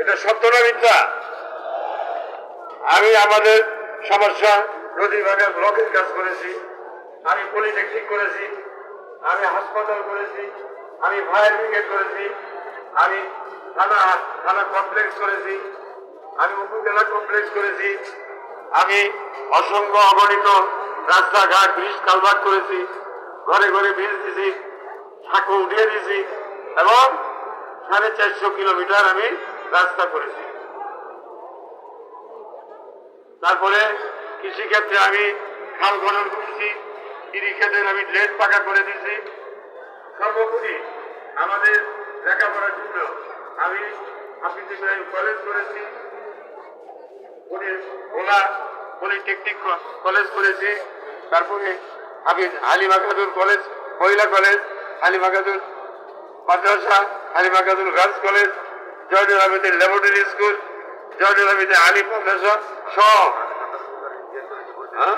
এটা সত্য না মিথ্যা? আমি আমাদের সমস্যা নদীভাঙা ব্লকের কাজ করেছি, আমি পলিটেকনিক করেছি, আমি হাসপাতাল করেছি, আমি ফায়ার ব্রিগেড করেছি, আমি থানা থানা কমপ্লেক্স করেছি, আমি উপজেলা কমপ্লেক্স করেছি, আমি অসংখ্য অগণিত রাস্তাঘাট ব্রিজ কালভার্ট করেছি, ঘরে ঘরে ব্রিজ দিছি ঠাকু উঠিয়ে দিছি, এবং সাড়ে চারশো কিলোমিটার আমি রাস্তা করেছি। তারপরে কৃষিক্ষেত্রে আমি খাল খনন করছি কৃষিক্ষেত্রে আমি ড্রেন পাকা করে দিয়েছি। সর্বোপরি আমাদের লেখাপড়ার জন্য আমি হাফিজ ইব্রাহিম কলেজ করেছি ওলা পলিটেকনিক কলেজ করেছি। তারপরে আমি হালিমা খাদুর কলেজ মহিলা কলেজ আলী খাদুর মাদ্রাসা হালিমা খাদুর গার্লস কলেজ জয়নুল আহমেদের ল্যাবরেটরি স্কুল, জয়নুল আহমেদের আলী মাদ্রাসা সব। হ্যাঁ?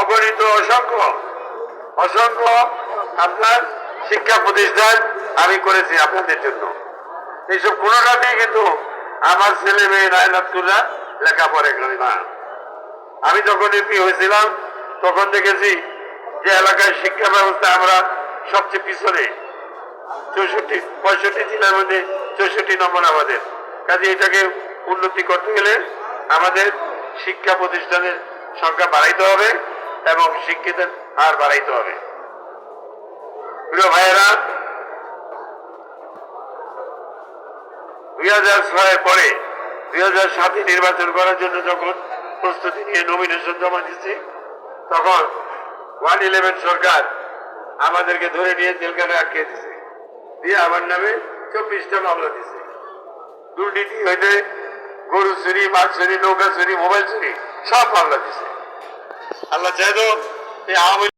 অগণিত অসংখ্য অসংখ্য আপনার শিক্ষা প্রতিষ্ঠান আমি করেছি আপনাদের জন্য। এইসব কোনোটাতেই কিন্তু আমার ছেলে মেয়ে নায়নাথুরা লেখাপড়া করে না। আমি যখন এমপি হয়েছিলাম, তখন দেখেছি যে এলাকায় শিক্ষা ব্যবস্থা আমরা সবচেয়ে পিছনে। চৌষট্টি, পঁয়ষট্টি জেলার মধ্যে চৌষট্টি নম্বর আমাদের। কাজে এটাকে উন্নতি করতে গেলে আমাদের শিক্ষা প্রতিষ্ঠানের সংখ্যা বাড়াইতে হবে এবং শিক্ষিতের হার বাড়াইতে হবে। প্রিয় ভাইয়েরা, দুই হাজার ছয়ের পরে দুই হাজার সাতে নির্বাচন করার জন্য যখন প্রস্তুতি নিয়ে নমিনেশন জমা দিচ্ছি তখন ওয়ান ইলেভেন সরকার আমাদেরকে ধরে নিয়ে জেলখানে আটকে দিছে দিয়ে আমার নামে চব্বিশটা মামলা দিছে। দুর্নীতি হইতে গরু চুরি মাছ চুরি নৌকা চুরি মোবাইল চুরি সব মামলা দিছে। আল্লাহ চাই তো এই আওয়ামী